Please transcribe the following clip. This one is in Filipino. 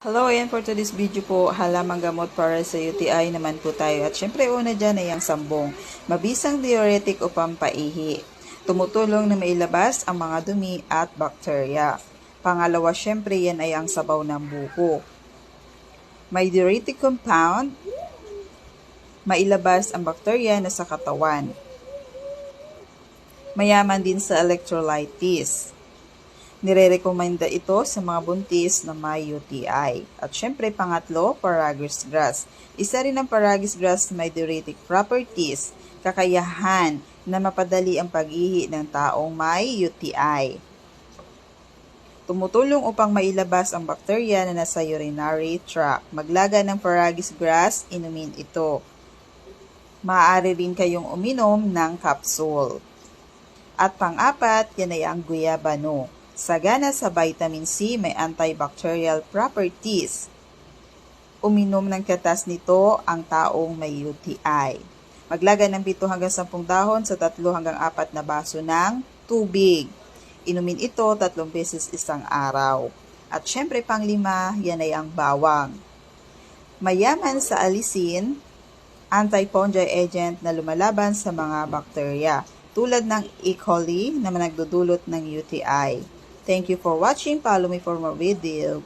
Hello, ayan for today's video po, halamang gamot para sa UTI naman po tayo. At syempre una dyan ay ang sambong, mabisang diuretic o pampaihi. Tumutulong na mailabas ang mga dumi at bakterya. Pangalawa, syempre yan ay ang sabaw ng buko. May diuretic compound, mailabas ang bakterya na sa katawan. Mayaman din sa electrolytes. Nire-recommenda ito sa mga buntis na may UTI. At syempre, pangatlo, Paragus grass. Isa rin ang Paragus grass na may diuretic properties, kakayahan na mapadali ang pag-ihi ng taong may UTI. Tumutulong upang mailabas ang bakterya na nasa urinary tract. Maglaga ng Paragus grass, inumin ito. Maaari rin kayong uminom ng capsule. At pang-apat, yan ay ang guyabano. Sagana sa vitamin C, may antibacterial properties. Uminom ng katas nito ang taong may UTI. Maglaga ng 7 hanggang 10 dahon sa 3 hanggang 4 na baso ng tubig. Inumin ito tatlong beses isang araw. At syempre panglima, yan ay ang bawang. Mayaman sa alisin, anti-fungi agent na lumalaban sa mga bakterya tulad ng E. coli na nagdudulot ng UTI. Thank you for watching. Follow me for more video.